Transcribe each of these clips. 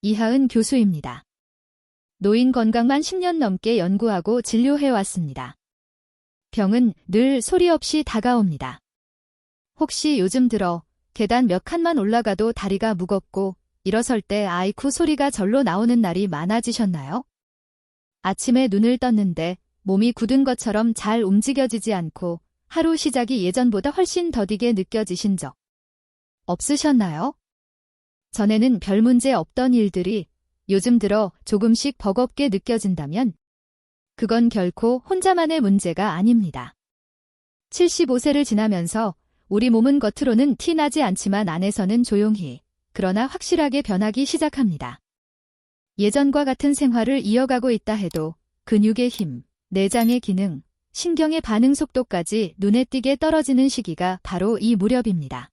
이하은 교수입니다. 노인 건강만 10년 넘게 연구하고 진료해왔습니다. 병은 늘 소리 없이 다가옵니다. 혹시 요즘 들어 계단 몇 칸만 올라가도 다리가 무겁고 일어설 때 아이쿠 소리가 절로 나오는 날이 많아지셨나요? 아침에 눈을 떴는데 몸이 굳은 것처럼 잘 움직여지지 않고 하루 시작이 예전보다 훨씬 더디게 느껴지신 적 없으셨나요? 전에는 별 문제 없던 일들이 요즘 들어 조금씩 버겁게 느껴진다면 그건 결코 혼자만의 문제가 아닙니다. 75세를 지나면서 우리 몸은 겉으로는 티 나지 않지만 안에서는 조용히 그러나 확실하게 변하기 시작합니다. 예전과 같은 생활을 이어가고 있다 해도 근육의 힘, 내장의 기능, 신경의 반응 속도까지 눈에 띄게 떨어지는 시기가 바로 이 무렵입니다.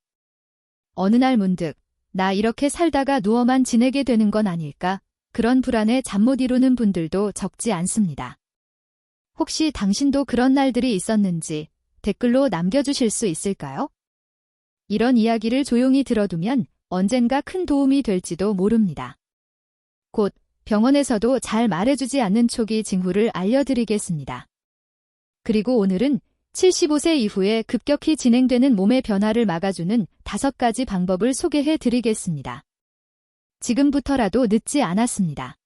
어느 날 문득 나 이렇게 살다가 누워만 지내게 되는 건 아닐까 그런 불안에 잠 못 이루는 분들도 적지 않습니다. 혹시 당신도 그런 날들이 있었는지 댓글로 남겨주실 수 있을까요? 이런 이야기를 조용히 들어두면 언젠가 큰 도움이 될지도 모릅니다. 곧 병원에서도 잘 말해주지 않는 초기 징후를 알려드리겠습니다. 그리고 오늘은 75세 이후에 급격히 진행되는 몸의 변화를 막아주는 다섯 가지 방법을 소개해 드리겠습니다. 지금부터라도 늦지 않았습니다.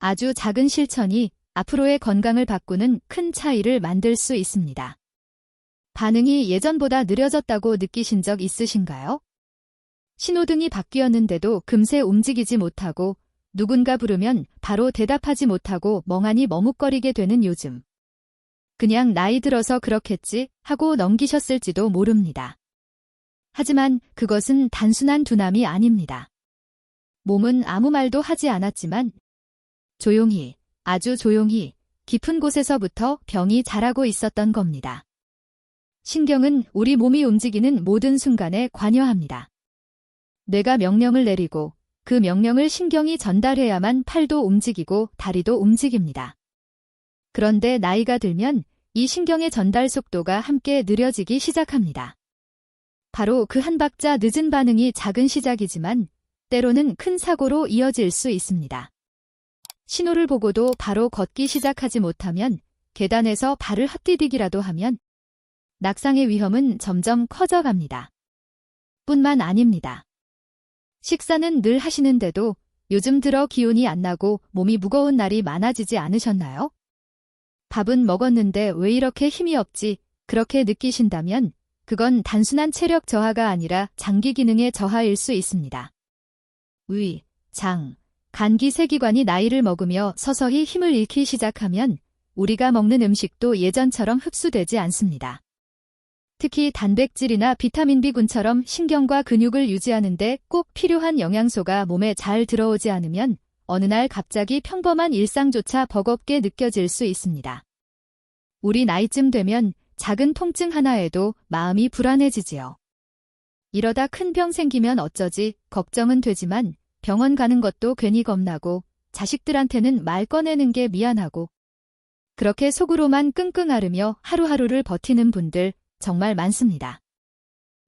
아주 작은 실천이 앞으로의 건강을 바꾸는 큰 차이를 만들 수 있습니다. 반응이 예전보다 느려졌다고 느끼신 적 있으신가요? 신호등이 바뀌었는데도 금세 움직이지 못하고 누군가 부르면 바로 대답하지 못하고 멍하니 머뭇거리게 되는 요즘. 그냥 나이 들어서 그렇겠지 하고 넘기셨을지도 모릅니다. 하지만 그것은 단순한 두남이 아닙니다. 몸은 아무 말도 하지 않았지만 조용히, 아주 조용히 깊은 곳에서부터 병이 자라고 있었던 겁니다. 신경은 우리 몸이 움직이는 모든 순간에 관여합니다. 뇌가 명령을 내리고 그 명령을 신경이 전달해야만 팔도 움직이고 다리도 움직입니다. 그런데 나이가 들면 이 신경의 전달 속도가 함께 느려지기 시작합니다. 바로 그 한 박자 늦은 반응이 작은 시작이지만 때로는 큰 사고로 이어질 수 있습니다. 신호를 보고도 바로 걷기 시작하지 못하면 계단에서 발을 헛디디기라도 하면 낙상의 위험은 점점 커져갑니다. 뿐만 아닙니다. 식사는 늘 하시는데도 요즘 들어 기운이 안 나고 몸이 무거운 날이 많아지지 않으셨나요? 밥은 먹었는데 왜 이렇게 힘이 없지? 그렇게 느끼신다면 그건 단순한 체력 저하가 아니라 장기 기능의 저하일 수 있습니다. 위, 장, 간기 세기관이 나이를 먹으며 서서히 힘을 잃기 시작하면 우리가 먹는 음식도 예전처럼 흡수되지 않습니다. 특히 단백질이나 비타민 B군처럼 신경과 근육을 유지하는데 꼭 필요한 영양소가 몸에 잘 들어오지 않으면 어느 날 갑자기 평범한 일상조차 버겁게 느껴질 수 있습니다. 우리 나이쯤 되면 작은 통증 하나에도 마음이 불안해지지요. 이러다 큰 병 생기면 어쩌지 걱정은 되지만 병원 가는 것도 괜히 겁나고 자식들한테는 말 꺼내는 게 미안하고 그렇게 속으로만 끙끙 앓으며 하루하루를 버티는 분들 정말 많습니다.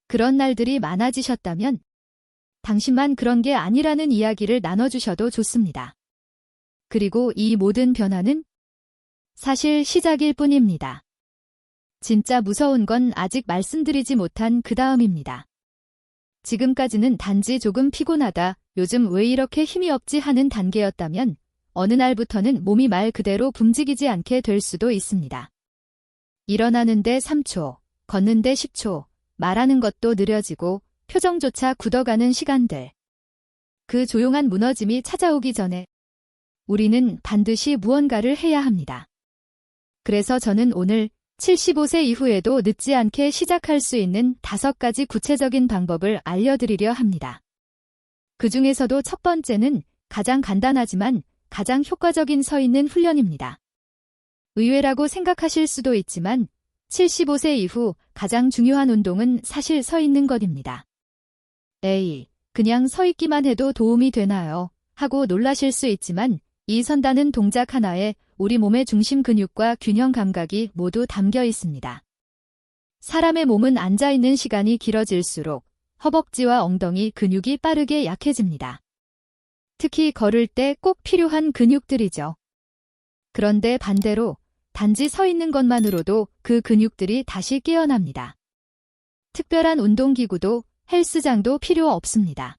그런 날들이 많아지셨다면 당신만 그런 게 아니라는 이야기를 나눠주셔도 좋습니다. 그리고 이 모든 변화는 사실 시작일 뿐입니다. 진짜 무서운 건 아직 말씀드리지 못한 그 다음입니다. 지금까지는 단지 조금 피곤하다, 요즘 왜 이렇게 힘이 없지 하는 단계였다면 어느 날부터는 몸이 말 그대로 붐직이지 않게 될 수도 있습니다. 일어나는데 3초, 걷는데 10초, 말하는 것도 느려지고 표정조차 굳어가는 시간들. 그 조용한 무너짐이 찾아오기 전에 우리는 반드시 무언가를 해야 합니다. 그래서 저는 오늘 75세 이후에도 늦지 않게 시작할 수 있는 다섯 가지 구체적인 방법을 알려드리려 합니다. 그 중에서도 첫 번째는 가장 간단하지만 가장 효과적인 서 있는 훈련입니다. 의외라고 생각하실 수도 있지만 75세 이후 가장 중요한 운동은 사실 서 있는 것입니다. 에이, 그냥 서 있기만 해도 도움이 되나요? 하고 놀라실 수 있지만 이 선다는 동작 하나에 우리 몸의 중심 근육과 균형 감각이 모두 담겨 있습니다. 사람의 몸은 앉아있는 시간이 길어질수록 허벅지와 엉덩이 근육이 빠르게 약해집니다. 특히 걸을 때 꼭 필요한 근육들이죠. 그런데 반대로 단지 서 있는 것만으로도 그 근육들이 다시 깨어납니다. 특별한 운동기구도 헬스장도 필요 없습니다.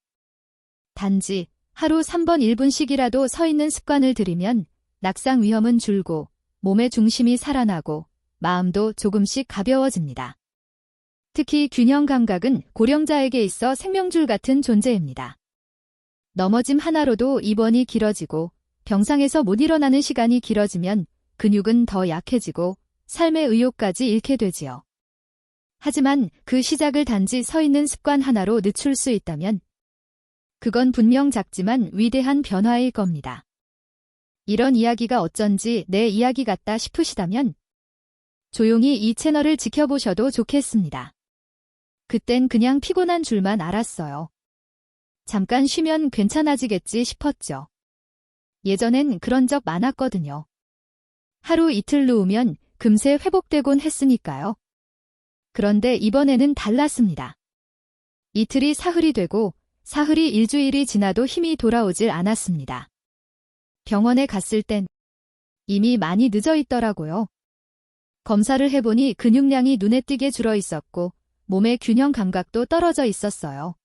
단지 하루 3번 1분씩이라도 서 있는 습관을 들이면 낙상 위험은 줄고 몸의 중심이 살아나고 마음도 조금씩 가벼워집니다. 특히 균형 감각은 고령자에게 있어 생명줄 같은 존재입니다. 넘어짐 하나로도 입원이 길어지고 병상에서 못 일어나는 시간이 길어지면 근육은 더 약해지고 삶의 의욕까지 잃게 되지요. 하지만 그 시작을 단지 서 있는 습관 하나로 늦출 수 있다면 그건 분명 작지만 위대한 변화일 겁니다. 이런 이야기가 어쩐지 내 이야기 같다 싶으시다면 조용히 이 채널을 지켜보셔도 좋겠습니다. 그땐 그냥 피곤한 줄만 알았어요. 잠깐 쉬면 괜찮아지겠지 싶었죠. 예전엔 그런 적 많았거든요. 하루 이틀 누우면 금세 회복되곤 했으니까요. 그런데 이번에는 달랐습니다. 이틀이 사흘이 되고 사흘이 일주일이 지나도 힘이 돌아오질 않았습니다. 병원에 갔을 땐 이미 많이 늦어 있더라고요. 검사를 해보니 근육량이 눈에 띄게 줄어 있었고 몸의 균형 감각도 떨어져 있었어요.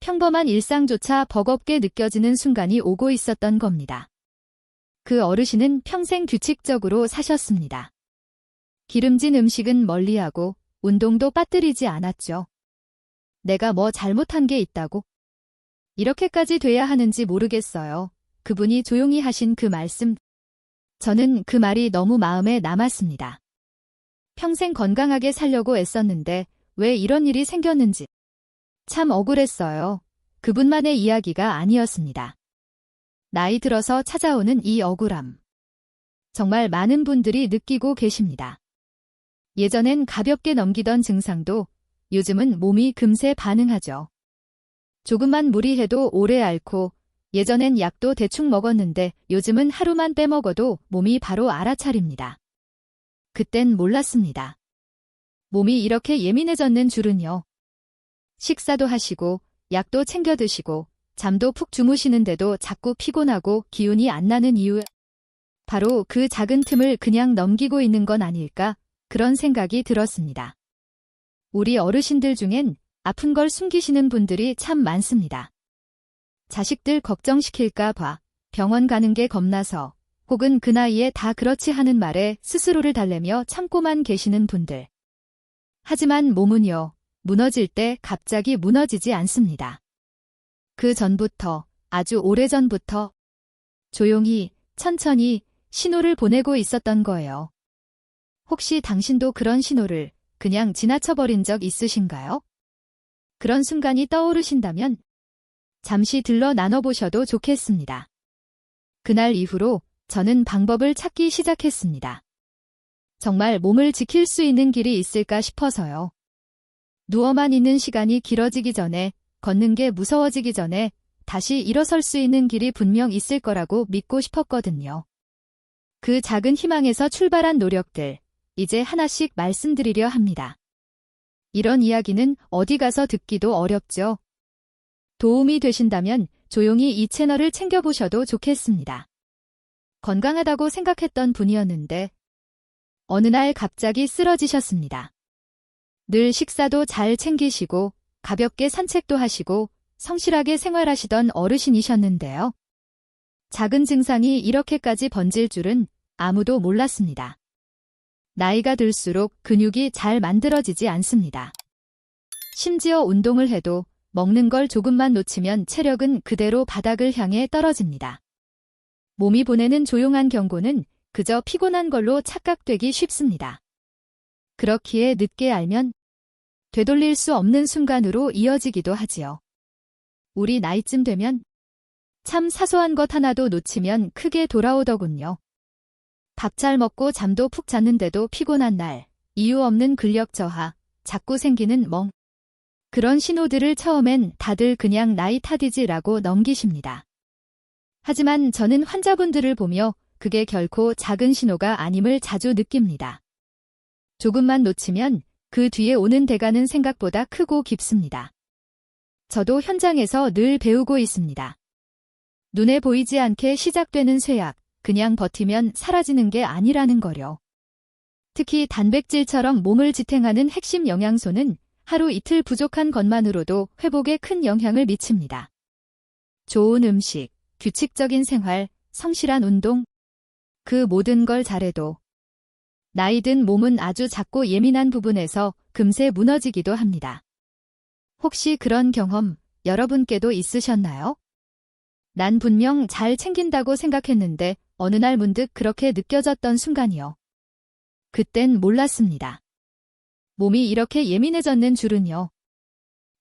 평범한 일상조차 버겁게 느껴지는 순간이 오고 있었던 겁니다. 그 어르신은 평생 규칙적으로 사셨습니다. 기름진 음식은 멀리하고 운동도 빠뜨리지 않았죠. 내가 뭐 잘못한 게 있다고? 이렇게까지 돼야 하는지 모르겠어요. 그분이 조용히 하신 그 말씀. 저는 그 말이 너무 마음에 남았습니다. 평생 건강하게 살려고 애썼는데 왜 이런 일이 생겼는지 참 억울했어요. 그분만의 이야기가 아니었습니다. 나이 들어서 찾아오는 이 억울함. 정말 많은 분들이 느끼고 계십니다. 예전엔 가볍게 넘기던 증상도 요즘은 몸이 금세 반응하죠. 조금만 무리해도 오래 앓고 예전엔 약도 대충 먹었는데 요즘은 하루만 빼먹어도 몸이 바로 알아차립니다. 그땐 몰랐습니다. 몸이 이렇게 예민해졌는 줄은요. 식사도 하시고 약도 챙겨 드시고 잠도 푹 주무시는데도 자꾸 피곤하고 기운이 안 나는 이유 바로 그 작은 틈을 그냥 넘기고 있는 건 아닐까 그런 생각이 들었습니다. 우리 어르신들 중엔 아픈 걸 숨기시는 분들이 참 많습니다. 자식들 걱정시킬까 봐 병원 가는 게 겁나서 혹은 그 나이에 다 그렇지 하는 말에 스스로를 달래며 참고만 계시는 분들. 하지만 몸은요, 무너질 때 갑자기 무너지지 않습니다. 그 전부터, 아주 오래 전부터 조용히, 천천히 신호를 보내고 있었던 거예요. 혹시 당신도 그런 신호를 그냥 지나쳐버린 적 있으신가요? 그런 순간이 떠오르신다면 잠시 들러 나눠보셔도 좋겠습니다. 그날 이후로 저는 방법을 찾기 시작했습니다. 정말 몸을 지킬 수 있는 길이 있을까 싶어서요. 누워만 있는 시간이 길어지기 전에 걷는 게 무서워지기 전에 다시 일어설 수 있는 길이 분명 있을 거라고 믿고 싶었거든요. 그 작은 희망에서 출발한 노력들, 이제 하나씩 말씀드리려 합니다. 이런 이야기는 어디 가서 듣기도 어렵죠. 도움이 되신다면 조용히 이 채널을 챙겨보셔도 좋겠습니다. 건강하다고 생각했던 분이었는데 어느 날 갑자기 쓰러지셨습니다. 늘 식사도 잘 챙기시고 가볍게 산책도 하시고 성실하게 생활하시던 어르신이셨는데요. 작은 증상이 이렇게까지 번질 줄은 아무도 몰랐습니다. 나이가 들수록 근육이 잘 만들어지지 않습니다. 심지어 운동을 해도 먹는 걸 조금만 놓치면 체력은 그대로 바닥을 향해 떨어집니다. 몸이 보내는 조용한 경고는 그저 피곤한 걸로 착각되기 쉽습니다. 그렇기에 늦게 알면 되돌릴 수 없는 순간으로 이어지기도 하지요. 우리 나이쯤 되면 참 사소한 것 하나도 놓치면 크게 돌아오더군요. 밥 잘 먹고 잠도 푹 잤는데도 피곤한 날, 이유 없는 근력 저하, 자꾸 생기는 멍. 그런 신호들을 처음엔 다들 그냥 나이 탓이지라고 넘기십니다. 하지만 저는 환자분들을 보며 그게 결코 작은 신호가 아님을 자주 느낍니다. 조금만 놓치면 그 뒤에 오는 대가는 생각보다 크고 깊습니다. 저도 현장에서 늘 배우고 있습니다. 눈에 보이지 않게 시작되는 쇠약, 그냥 버티면 사라지는 게 아니라는 거려. 특히 단백질처럼 몸을 지탱하는 핵심 영양소는 하루 이틀 부족한 것만으로도 회복에 큰 영향을 미칩니다. 좋은 음식, 규칙적인 생활, 성실한 운동, 그 모든 걸 잘해도 나이든 몸은 아주 작고 예민한 부분에서 금세 무너지기도 합니다. 혹시 그런 경험 여러분께도 있으셨나요? 난 분명 잘 챙긴다고 생각했는데 어느 날 문득 그렇게 느껴졌던 순간이요. 그땐 몰랐습니다. 몸이 이렇게 예민해졌는 줄은요.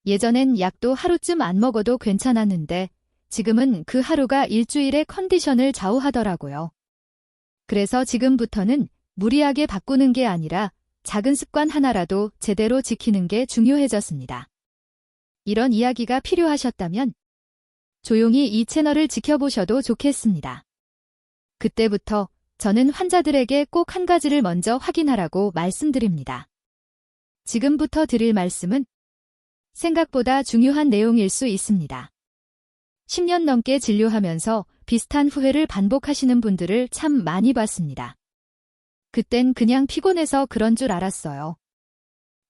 예전엔 약도 하루쯤 안 먹어도 괜찮았는데 지금은 그 하루가 일주일의 컨디션을 좌우하더라고요. 그래서 지금부터는 무리하게 바꾸는 게 아니라 작은 습관 하나라도 제대로 지키는 게 중요해졌습니다. 이런 이야기가 필요하셨다면 조용히 이 채널을 지켜보셔도 좋겠습니다. 그때부터 저는 환자들에게 꼭 한 가지를 먼저 확인하라고 말씀드립니다. 지금부터 드릴 말씀은 생각보다 중요한 내용일 수 있습니다. 10년 넘게 진료하면서 비슷한 후회를 반복하시는 분들을 참 많이 봤습니다. 그땐 그냥 피곤해서 그런 줄 알았어요.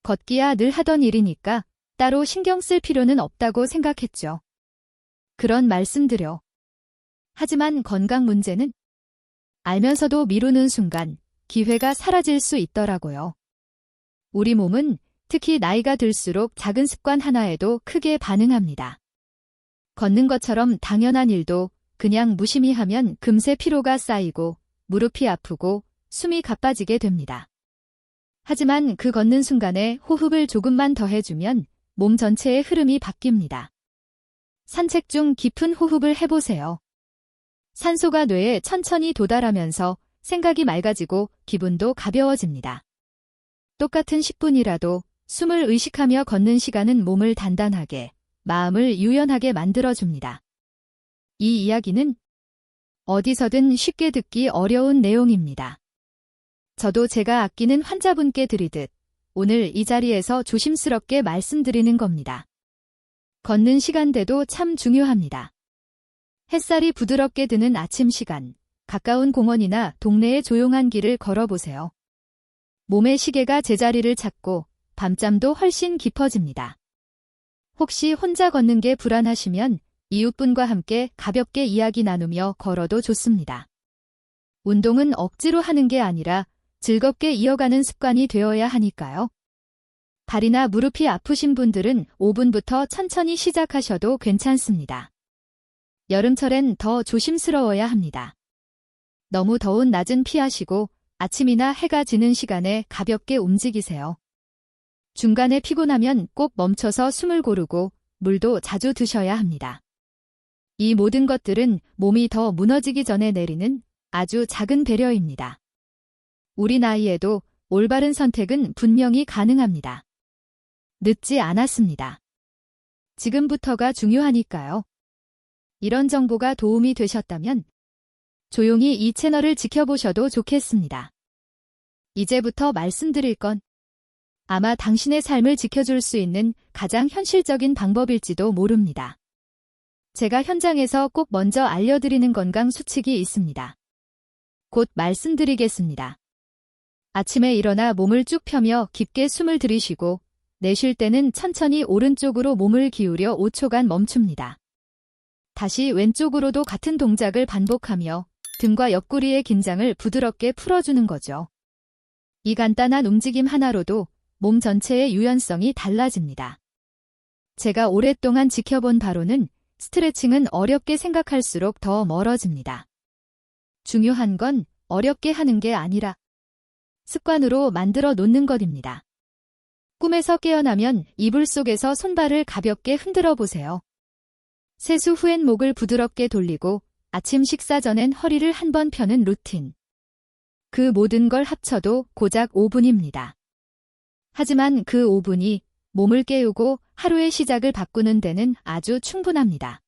걷기야 늘 하던 일이니까 따로 신경 쓸 필요는 없다고 생각했죠. 그런 말씀드려. 하지만 건강 문제는 알면서도 미루는 순간 기회가 사라질 수 있더라고요. 우리 몸은 특히 나이가 들수록 작은 습관 하나에도 크게 반응합니다. 걷는 것처럼 당연한 일도 그냥 무심히 하면 금세 피로가 쌓이고 무릎이 아프고 숨이 가빠지게 됩니다. 하지만 그 걷는 순간에 호흡을 조금만 더 해주면 몸 전체의 흐름이 바뀝니다. 산책 중 깊은 호흡을 해보세요. 산소가 뇌에 천천히 도달하면서 생각이 맑아지고 기분도 가벼워집니다. 똑같은 10분이라도 숨을 의식하며 걷는 시간은 몸을 단단하게, 마음을 유연하게 만들어줍니다. 이 이야기는 어디서든 쉽게 듣기 어려운 내용입니다. 저도 제가 아끼는 환자분께 드리듯 오늘 이 자리에서 조심스럽게 말씀드리는 겁니다. 걷는 시간대도 참 중요합니다. 햇살이 부드럽게 드는 아침 시간, 가까운 공원이나 동네의 조용한 길을 걸어보세요. 몸의 시계가 제자리를 찾고 밤잠도 훨씬 깊어집니다. 혹시 혼자 걷는 게 불안하시면 이웃분과 함께 가볍게 이야기 나누며 걸어도 좋습니다. 운동은 억지로 하는 게 아니라 즐겁게 이어가는 습관이 되어야 하니까요. 발이나 무릎이 아프신 분들은 5분부터 천천히 시작하셔도 괜찮습니다. 여름철엔 더 조심스러워야 합니다. 너무 더운 낮은 피하시고 아침이나 해가 지는 시간에 가볍게 움직이세요. 중간에 피곤하면 꼭 멈춰서 숨을 고르고 물도 자주 드셔야 합니다. 이 모든 것들은 몸이 더 무너지기 전에 내리는 아주 작은 배려입니다. 우리 나이에도 올바른 선택은 분명히 가능합니다. 늦지 않았습니다. 지금부터가 중요하니까요. 이런 정보가 도움이 되셨다면 조용히 이 채널을 지켜보셔도 좋겠습니다. 이제부터 말씀드릴 건 아마 당신의 삶을 지켜줄 수 있는 가장 현실적인 방법일지도 모릅니다. 제가 현장에서 꼭 먼저 알려드리는 건강 수칙이 있습니다. 곧 말씀드리겠습니다. 아침에 일어나 몸을 쭉 펴며 깊게 숨을 들이쉬고 내쉴 때는 천천히 오른쪽으로 몸을 기울여 5초간 멈춥니다. 다시 왼쪽으로도 같은 동작을 반복하며 등과 옆구리의 긴장을 부드럽게 풀어주는 거죠. 이 간단한 움직임 하나로도 몸 전체의 유연성이 달라집니다. 제가 오랫동안 지켜본 바로는 스트레칭은 어렵게 생각할수록 더 멀어집니다. 중요한 건 어렵게 하는 게 아니라 습관으로 만들어 놓는 것입니다. 꿈에서 깨어나면 이불 속에서 손발을 가볍게 흔들어 보세요. 세수 후엔 목을 부드럽게 돌리고 아침 식사 전엔 허리를 한 번 펴는 루틴. 그 모든 걸 합쳐도 고작 5분입니다. 하지만 그 5분이 몸을 깨우고 하루의 시작을 바꾸는 데는 아주 충분합니다.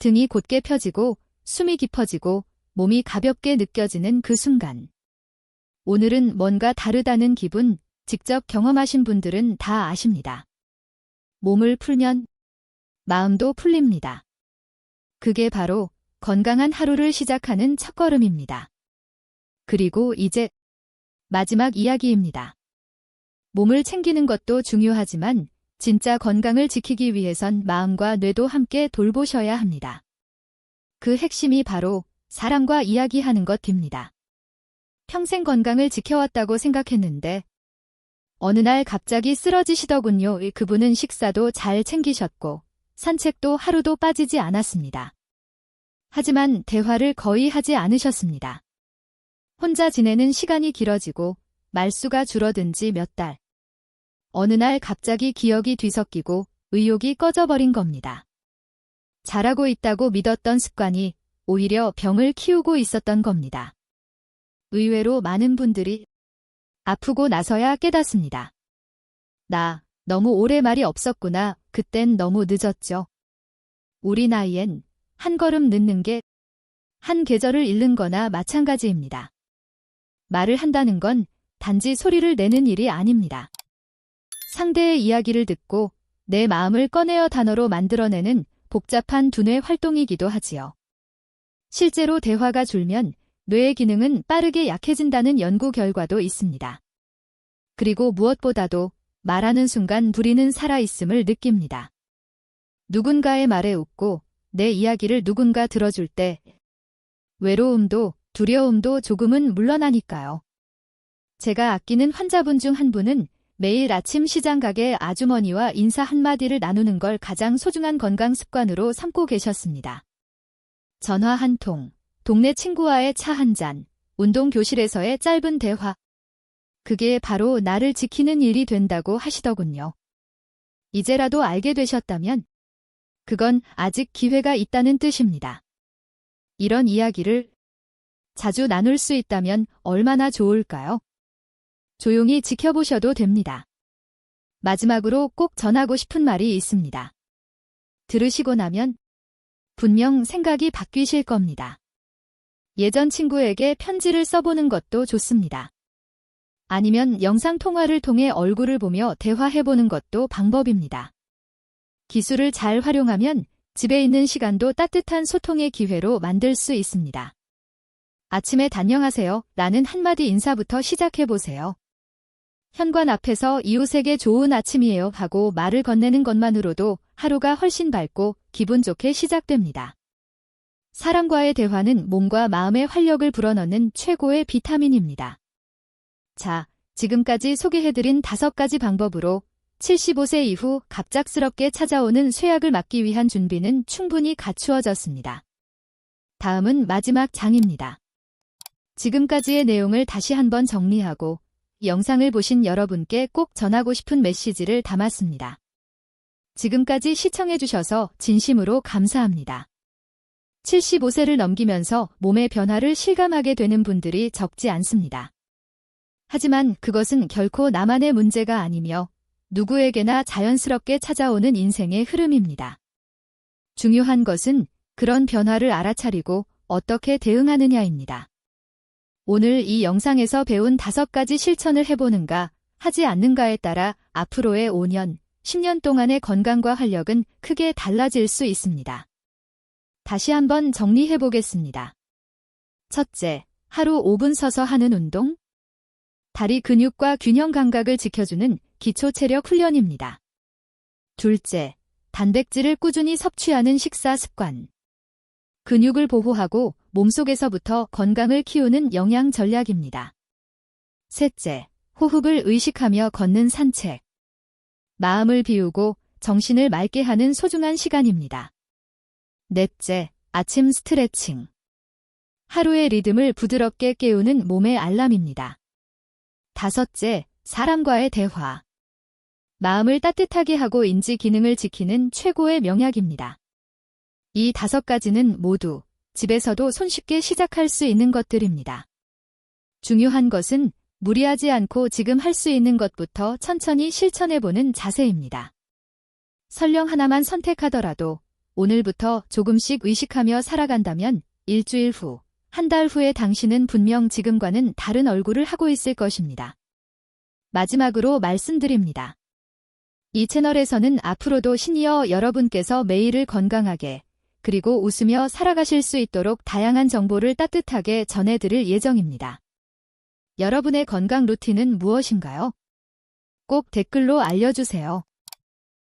등이 곧게 펴지고 숨이 깊어지고 몸이 가볍게 느껴지는 그 순간. 오늘은 뭔가 다르다는 기분 직접 경험하신 분들은 다 아십니다. 몸을 풀면 마음도 풀립니다. 그게 바로 건강한 하루를 시작하는 첫걸음입니다. 그리고 이제 마지막 이야기입니다. 몸을 챙기는 것도 중요하지만 진짜 건강을 지키기 위해선 마음과 뇌도 함께 돌보셔야 합니다. 그 핵심이 바로 사람과 이야기하는 것입니다. 평생 건강을 지켜왔다고 생각했는데 어느 날 갑자기 쓰러지시더군요. 그분은 식사도 잘 챙기셨고 산책도 하루도 빠지지 않았습니다. 하지만 대화를 거의 하지 않으셨습니다. 혼자 지내는 시간이 길어지고 말수가 줄어든 지 몇 달. 어느 날 갑자기 기억이 뒤섞이고 의욕이 꺼져버린 겁니다. 잘하고 있다고 믿었던 습관이 오히려 병을 키우고 있었던 겁니다. 의외로 많은 분들이 아프고 나서야 깨닫습니다. 나 너무 오래 말이 없었구나. 그땐 너무 늦었죠. 우리 나이엔 한 걸음 늦는 게 한 계절을 잃는 거나 마찬가지입니다. 말을 한다는 건 단지 소리를 내는 일이 아닙니다. 상대의 이야기를 듣고 내 마음을 꺼내어 단어로 만들어내는 복잡한 두뇌 활동이기도 하지요. 실제로 대화가 줄면 뇌의 기능은 빠르게 약해진다는 연구 결과도 있습니다. 그리고 무엇보다도 말하는 순간 부리는 살아있음을 느낍니다. 누군가의 말에 웃고 내 이야기를 누군가 들어줄 때 외로움도 두려움도 조금은 물러나니까요. 제가 아끼는 환자분 중 한 분은 매일 아침 시장 가게 아주머니와 인사 한마디를 나누는 걸 가장 소중한 건강 습관으로 삼고 계셨습니다. 전화 한 통, 동네 친구와의 차 한 잔, 운동 교실에서의 짧은 대화. 그게 바로 나를 지키는 일이 된다고 하시더군요. 이제라도 알게 되셨다면 그건 아직 기회가 있다는 뜻입니다. 이런 이야기를 자주 나눌 수 있다면 얼마나 좋을까요? 조용히 지켜보셔도 됩니다. 마지막으로 꼭 전하고 싶은 말이 있습니다. 들으시고 나면 분명 생각이 바뀌실 겁니다. 예전 친구에게 편지를 써보는 것도 좋습니다. 아니면 영상 통화를 통해 얼굴을 보며 대화해보는 것도 방법입니다. 기술을 잘 활용하면 집에 있는 시간도 따뜻한 소통의 기회로 만들 수 있습니다. 아침에 단녕하세요 라는 한마디 인사부터 시작해보세요. 현관 앞에서 이웃에게 좋은 아침이에요 하고 말을 건네는 것만으로도 하루가 훨씬 밝고 기분 좋게 시작됩니다. 사람과의 대화는 몸과 마음의 활력을 불어넣는 최고의 비타민입니다. 자, 지금까지 소개해드린 다섯 가지 방법으로 75세 이후 갑작스럽게 찾아오는 쇠약을 막기 위한 준비는 충분히 갖추어졌습니다. 다음은 마지막 장입니다. 지금까지의 내용을 다시 한번 정리하고 영상을 보신 여러분께 꼭 전하고 싶은 메시지를 담았습니다. 지금까지 시청해주셔서 진심으로 감사합니다. 75세를 넘기면서 몸의 변화를 실감하게 되는 분들이 적지 않습니다. 하지만 그것은 결코 나만의 문제가 아니며 누구에게나 자연스럽게 찾아오는 인생의 흐름입니다. 중요한 것은 그런 변화를 알아차리고 어떻게 대응하느냐입니다. 오늘 이 영상에서 배운 다섯 가지 실천을 해보는가, 하지 않는가에 따라 앞으로의 5년, 10년 동안의 건강과 활력은 크게 달라질 수 있습니다. 다시 한번 정리해 보겠습니다. 첫째, 하루 5분 서서 하는 운동. 다리 근육과 균형 감각을 지켜주는 기초 체력 훈련입니다. 둘째, 단백질을 꾸준히 섭취하는 식사 습관. 근육을 보호하고 몸속에서부터 건강을 키우는 영양 전략입니다. 셋째, 호흡을 의식하며 걷는 산책. 마음을 비우고 정신을 맑게 하는 소중한 시간입니다. 넷째, 아침 스트레칭. 하루의 리듬을 부드럽게 깨우는 몸의 알람입니다. 다섯째, 사람과의 대화. 마음을 따뜻하게 하고 인지 기능을 지키는 최고의 명약입니다. 이 다섯 가지는 모두 집에서도 손쉽게 시작할 수 있는 것들입니다. 중요한 것은 무리하지 않고 지금 할 수 있는 것부터 천천히 실천해보는 자세입니다. 설령 하나만 선택하더라도 오늘부터 조금씩 의식하며 살아간다면 일주일 후, 한 달 후에 당신은 분명 지금과는 다른 얼굴을 하고 있을 것입니다. 마지막으로 말씀드립니다. 이 채널에서는 앞으로도 시니어 여러분께서 매일을 건강하게, 그리고 웃으며 살아가실 수 있도록 다양한 정보를 따뜻하게 전해드릴 예정입니다. 여러분의 건강 루틴은 무엇인가요? 꼭 댓글로 알려주세요.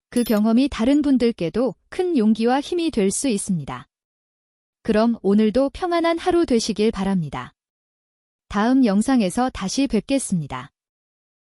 그 경험이 다른 분들께도 큰 용기와 힘이 될 수 있습니다. 그럼 오늘도 평안한 하루 되시길 바랍니다. 다음 영상에서 다시 뵙겠습니다.